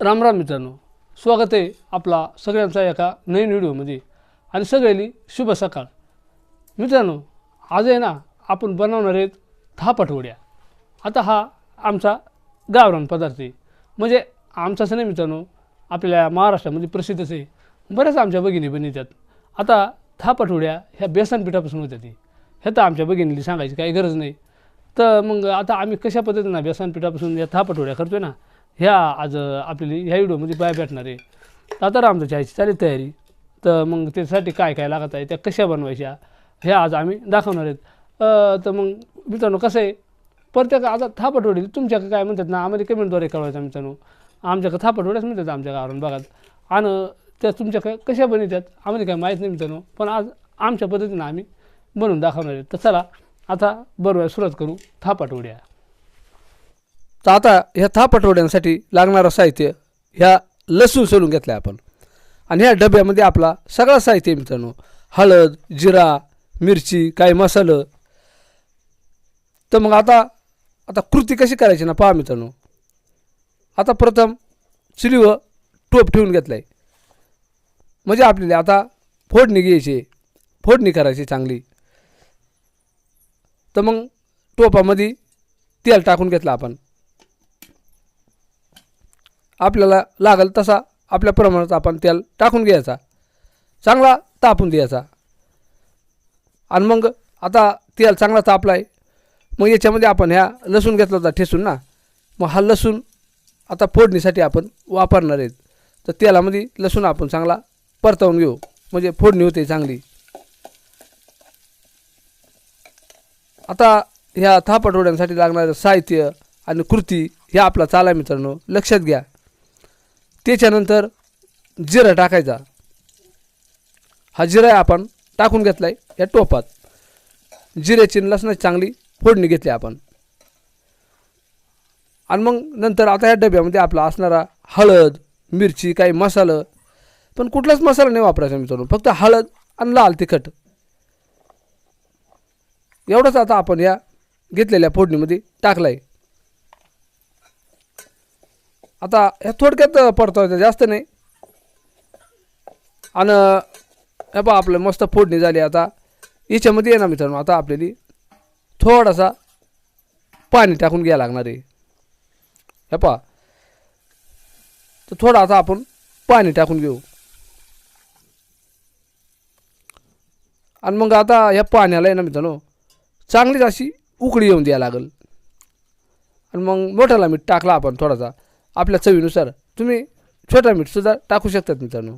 राम राम मित्रांनो. स्वागत आहे आपला सगळ्यांचा एका नवीन व्हिडिओमध्ये. आणि सगळ्यांनी शुभ सकाळ. मित्रांनो आज आहे ना आपण बनवणार आहेत थापटवड्या आता हा आमचा गावरान पदार्थ आहे. म्हणजे आमचाच नाही मित्रांनो आपल्या महाराष्ट्रामध्ये प्रसिद्धच आहे. बऱ्याच आमच्या भगिनी बनवतात आता थापटवड्या ह्या बेसन पिठापासून होत्या ती. हे तर आमच्या भगिनीला सांगायची काही गरज नाही. तर मग आता आम्ही कशा पद्धतीनं बेसन पिठापासून या थापटवड्या करतोय ना ह्या आज आपल्याला ह्या व्हिडिओमध्ये पाय भेटणार आहे. आता आमच्या चहाची चालेल तयारी. तर मग त्यासाठी काय काय लागत आहे त्या कशा बनवायच्या ह्या आज आम्ही दाखवणार आहेत. तर मग मित्रांनो कसं आहे प्रत्येक आता थापटवडी तुमच्याकडे काय म्हणतात ना आम्हाला कमेंटद्वारे कळवायचं मित्रांनो. आमच्याकडे थापटवड्याच म्हणतात आमच्या गावावरून बघा. आणि त्या तुमच्याकडे कशा बनवतात आम्हाला काय माहीत नाही मित्रांनो. पण आज आमच्या पद्धतीनं आम्ही बनवून दाखवणार आहेत तर चला आता बरोबर सुरुवात करू थापटवड्या. तर आता ह्या थापटवड्यांसाठी लागणारं साहित्य ह्या लसूण सोलून घेतलं आहे आपण. आणि ह्या डब्यामध्ये आपला सगळा साहित्य मित्रांनो. हळद जिरा मिरची काही मसालं. तर मग आता आता कृती कशी करायची ना पहा मित्रांनो. आता प्रथम चुलीवर टोप ठेवून घेतलं आहे म्हणजे आपल्याला आता फोडणी घ्यायची फोडणी करायची चांगली. तर मग टोपामध्ये तेल टाकून घेतलं आपण. आपल्याला लागल तसा आपल्या प्रमाणात आपण तेल टाकून घ्यायचा. चांगला तापून द्यायचा. आणि मग आता तेल चांगला तापला आहे मग याच्यामध्ये आपण ह्या लसूण घेतला होता ठेसून ना मग हा लसूण आता फोडणीसाठी आपण वापरणार आहेत. तर तेलामध्ये लसूण आपण चांगला परतवून घेऊ. म्हणजे फोडणी होते चांगली. आता ह्या थापटवड्यांसाठी लागणारं साहित्य आणि कृती हे आपला चाला मित्रांनो लक्षात घ्या. त्याच्यानंतर जिरा टाकायचा. हा जिरा आपण टाकून घेतला आहे या टोपात. जिऱ्याची लसणाची चांगली फोडणी घेतली आपण. आणि मग नंतर आता या डब्यामध्ये आपला असणारा हळद मिरची काही मसालं पण कुठलाच मसाला नाही वापरायचा मित्रांनो. फक्त हळद आणि लाल तिखट. एवढंच आता आपण या घेतलेल्या फोडणीमध्ये टाकला आहे आता ह्या थोडक्यात पडतो जास्त नाही. आणि हे पहा आपलं मस्त फोडणी झाली आता. याच्यामध्ये येणार मित्रांनो आता आपल्याला थोडासा पाणी टाकून घ्यायला लागणार आहे. हे पहा. तर थोडं आता आपण पाणी टाकून घेऊ. आणि मग आता ह्या पाण्याला आहे ना मित्रांनो चांगलीच अशी उकळी येऊन द्यायला लागल. आणि मग मोठ्याला मीठ टाकला आपण थोडासा. आपल्या चवीनुसार. तुम्ही छोटा मीठसुद्धा टाकू शकतात मित्रांनो.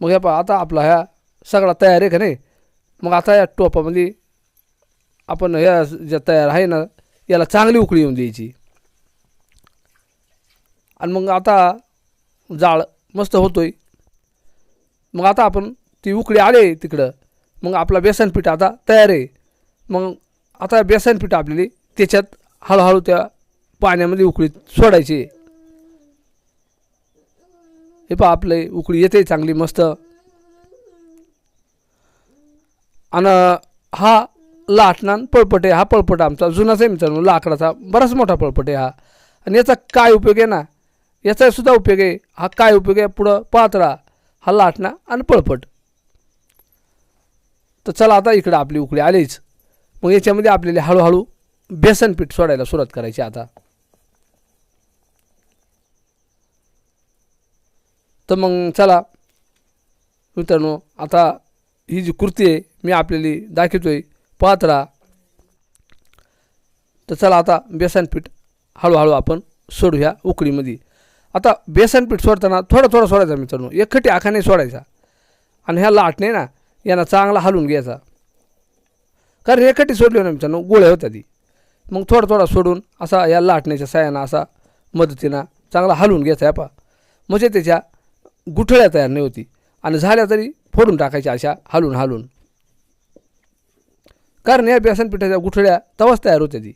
मग या पहा आता आपला ह्या सगळा तयार आहे का नाही? मग आता या टोपामध्ये आपण ह्या ज्या तयार आहे ना याला चांगली उकळी येऊन द्यायची. आणि मग आता जाळ मस्त होतोय. मग आता आपण ती उकळी आले तिकडं. मग आपला बेसन पीठ आता तयार आहे. मग आता बेसन पीठ आपल्याला त्याच्यात हळूहळू त्या पाण्यामध्ये उकळी सोडायची. हे पहा आपले उकळी येते चांगली मस्त. आणि हा लाटणान पळपट आहे हा पळपट आमचा जुनाच आहे मित्रांनो लाकडाचा बराच मोठा पळपट आहे हा. आणि याचा काय उपयोग आहे ना याचा सुद्धा उपयोग आहे हा काय उपयोग आहे पुढं पात्रा हा लाटणा आणि पळपट. तर चला आता इकडं आपली उकळी आलीच. मग याच्यामध्ये आपल्याला हळूहळू बेसन पीठ सोडायला सुरुवात करायची आता. तर मग चला. मित्रांनो आता ही जी कृती आहे मी आपल्याला आहे पात्रा तर चला आता बेसन पीठ हळूहळू आपण सोडूया उकळीमध्ये आता बेसन पीठ सोडताना थोडं थोडं सोडायचा मित्रांनो. एकखटी आखाने सोडायचा. आणि ह्या लाट नाही ना यांना चांगला हलवून घ्यायचा. कारण एकखटी सोडली ना मित्रांनो गोळ्या होत्या ती. मग थोडा थोडा सोडून असा या लाटण्याच्या सायानं असा मदतीनं चांगला हलवून घ्यायचा आहे पा म्हणजे त्याच्या गुठळ्या तयार नाही होती. आणि झाल्या तरी फोडून टाकायच्या अशा हलून हलून. कारण या बेसन पिठाच्या गुठळ्या तवाच तयार होत्या ती.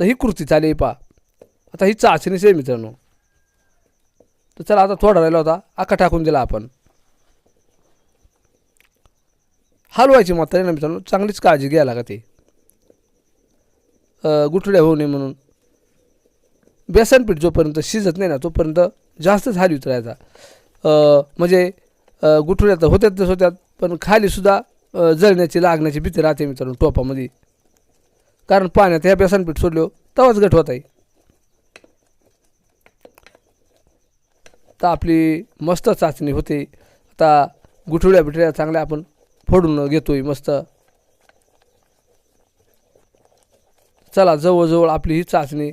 तर ही कृती चालेल पा. आता ही चाचणीच आहे मित्रांनो. तर चला आता थोडा राहिला होता आका टाकून दिला आपण. हलवायची मात्र ना मित्रांनो चांगलीच काळजी घ्यायला लागते. गुठळ्या होऊ नये म्हणून. बेसन पीठ जोपर्यंत शिजत नाही ना तोपर्यंत जास्तच झाली उतरायचा. म्हणजे अ, होत्यात तर होत्यात पण खालीसुद्धा जळण्याची लागण्याची भीती राहते मित्रांनो टोपामध्ये. कारण पाण्यात ह्या बेसनपीठ सोडलो तवाच गट होत आहे. तर आपली मस्त चाचणी होते. आता गुठळ्या बिठळ्या चांगल्या आपण फोडून घेतोय मस्त. चला जवळजवळ आपली ही चाचणी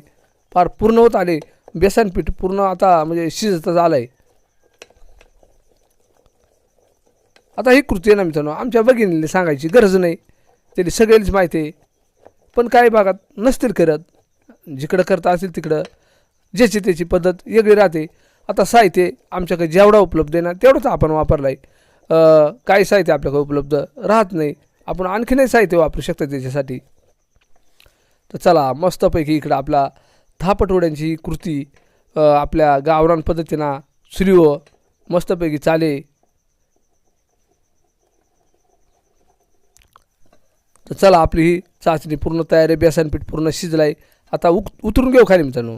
फार पूर्ण होत आले. बेसन पीठ पूर्ण आता म्हणजे शिजतच आलं आहे आता ही कृती आहे ना मित्रांनो आमच्या भगिनीला सांगायची गरज नाही. त्याची सगळ्यांनीच माहिती आहे. पण काही भागात नसतील करत. जिकडं करता असेल तिकडं. ज्याची त्याची पद्धत वेगळी राहते. आता साहित्य आमच्याकडे जेवढा उपलब्ध आहे ना तेवढंच आपण वापरला आहे काही साहित्य आपल्याकडे उपलब्ध राहत नाही. आपण आणखीनही साहित्य वापरू शकतो त्याच्यासाठी. तर चला मस्तपैकी इकडं आपला थापटवड्यांची ही कृती आपल्या गावरान पद्धतीनं चुलीवर मस्तपैकी चाले. तर चला आपली ही चाचणी पूर्ण तयार आहे बेसनपीठ पूर्ण शिजलं आहे आता उक उतरून घेऊ खाली मित्रांनो.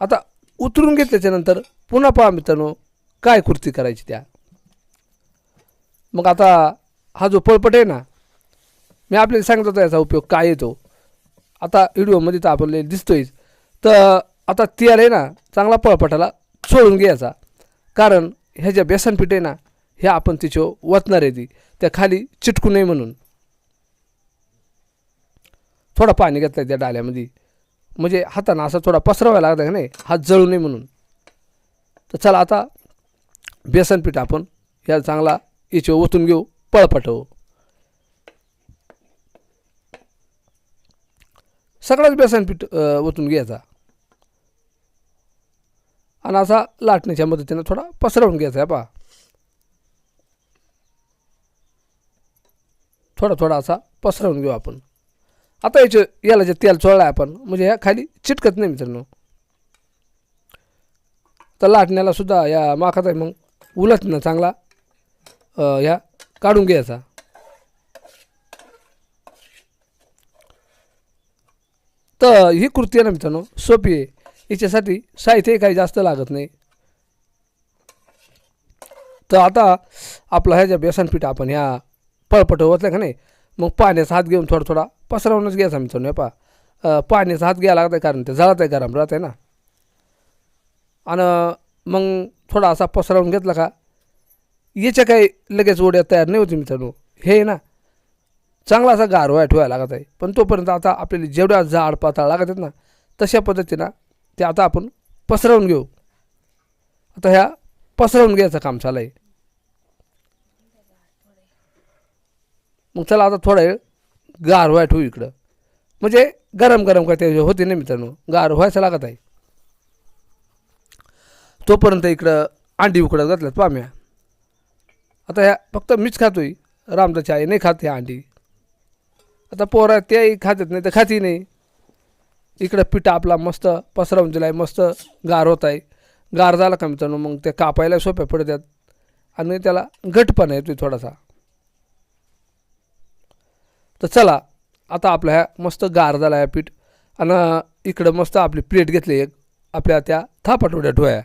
आता उतरून घेतल्याच्यानंतर पुन्हा पहा मित्रांनो काय कृती करायची त्या. मग आता हा जो पळपट आहे ना मी आपल्याला सांगत याचा उपयोग काय येतो आता व्हिडिओमध्ये तर आपल्याला दिसतोयच. तर आता तेल आहे ना चांगला पळपटाला सोडून घ्यायचा. कारण ह्या ज्या बेसन पीठ आहे ना हे आपण तिच्यावर वचणार आहे ती. त्या खाली चिटकू नये म्हणून. थोडा पाणी घेतलं त्या डाल्यामध्ये. म्हणजे हातानं असा थोडा पसरावा लागला का नाही हात जळू नये म्हणून. तर चला आता बेसन पीठ आपण या चांगला याच्यावर ओतून घेऊ पळपटवू. सगळंच बेसन पीठ ओतून घ्यायचा. आणि असा लाटण्याच्या मदतीनं थोडा पसरवून घ्यायचा आहे पहा. थोडा थोडा असा पसरवून घेऊ आपण. आता याचे याला जे तेल चोळलं आहे आपण म्हणजे ह्या खाली चिटकत नाही मित्रांनो. तर लाटण्याला सुद्धा या माखाचा आहे मग उलटणं चांगला ह्या काढून घ्यायचा. तर ही कृती आहे ना मित्रांनो सोपी आहे. याच्यासाठी साहित्य काही जास्त लागत नाही. तर आता आपला ह्या ज्या बेसन आपण ह्या पळपट ओतलं का नाही? मग पाण्याचा हात घेऊन थोडा थोडा पसरवूनच घ्यायचा मित्रांनो हे पहा. पाण्याचा हात घ्यायला लागत आहे कारण ते जळत आहे गरम राहत आहे ना. आणि मग थोडा असा पसरवून घेतला का? याच्या काही लगेच ओढ्या तयार नाही होती मित्रांनो. हे आहे ना चांगला असा गारवा ठेवायला लागत आहे. पण तोपर्यंत आता आपल्याला जेवढ्या जाड पातळ लागत आहेत ना तशा पद्धतीनं ते आता आपण पसरवून घेऊ. आता ह्या पसरवून घ्यायचं काम चालू आहे मग चला आता थोडा वेळ गार व्हाय ठेवू इकडं. म्हणजे गरम गरम काय ते होते ना मित्रांनो गार व्हायचं लागत आहे. तोपर्यंत इकडं अंडी उकडत घातल्यात पाम्या. आता ह्या फक्त मीच खातोय. रामदाची आई नाही खात ह्या अंडी. आता पोरा त्याही खातात नाही तर खाती नाही. इकडं पिठा आपला मस्त पसरवून दिला आहे मस्त गार होत आहे गार झाला का मित्रांनो मग ते कापायला सोप्या पडतात आणि त्याला घटपणा येतोय थोडासा. तर चला आता आपला ह्या मस्त गार झाला आहे पीठ. आणि इकडं मस्त आपली प्लेट घेतली एक. आपल्या त्या थापाटोड्या डोळ्या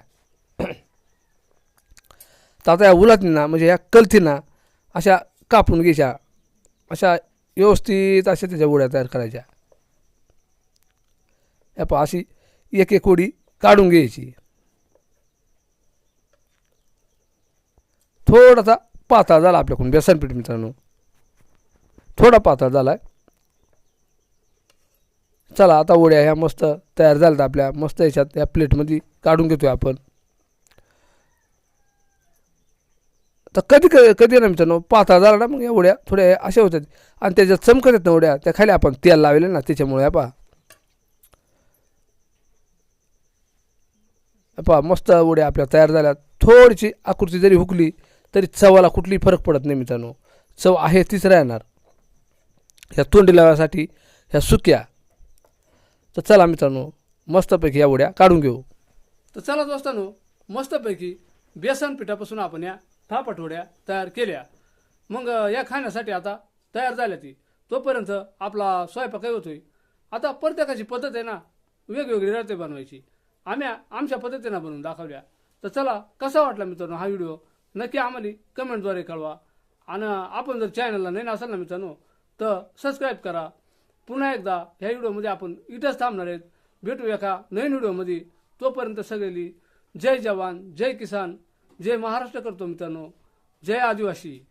तर आता या उलातींना म्हणजे ह्या कलथींना अशा कापून घ्यायच्या. अशा व्यवस्थित अशा त्याच्या उड्या तयार करायच्या. या पहा अशी एक एक उडी काढून घ्यायची. थोडासा पातळ झाला आपल्याकडून बेसनपीठ मित्रांनो. थोडा पातळ झाला आहे चला आता ओढ्या ह्या मस्त तयार झाल्या आपल्या. मस्त याच्यात या प्लेटमध्ये काढून घेतोय आपण. तर कधी क कधी ना मित्रांनो? पातळ झाला ना मग एवढ्या थोड्या अशा होतात आणि त्याच्या चमकत आहेत ना उड्या त्या खाली आपण तेल लावले ना त्याच्यामुळे या पहा. पहा मस्त उड्या आपल्या तयार झाल्या. थोडीशी आकृती जरी हुकली तरी चवाला कुठलीही फरक पडत नाही मित्रांनो. चव आहे तीच राहणार ह्या तोंडी लावायसाठी ह्या सुक्या. तर चला मित्रांनो मस्तपैकी या उड्या काढून घेऊ. तर चला दोस्तांनो मस्तपैकी बेसन पिठापासून आपण या थापटवड्या तयार केल्या. मग या खाण्यासाठी आता तयार झाल्या ती. तोपर्यंत आपला स्वयंपाक होतोय. आता प्रत्येकाची पद्धत आहे ना वेगवेगळी राहते बनवायची. आम्ही आमच्या पद्धतीनं बनवून दाखवल्या. तर चला कसा वाटला मित्रांनो हा व्हिडिओ? नक्की आम्हाला कमेंटद्वारे कळवा. आणि आपण जर चॅनलला नाही असाल ना मित्रांनो तर सबस्क्राईब करा. पुन्हा एकदा ह्या व्हिडिओमध्ये आपण इथंच थांबणार आहेत. भेटू एका नवीन व्हिडिओमध्ये. तोपर्यंत सगळेली जय जवान जय किसान. जय महाराष्ट्र करतो मित्रांनो. जय आदिवासी.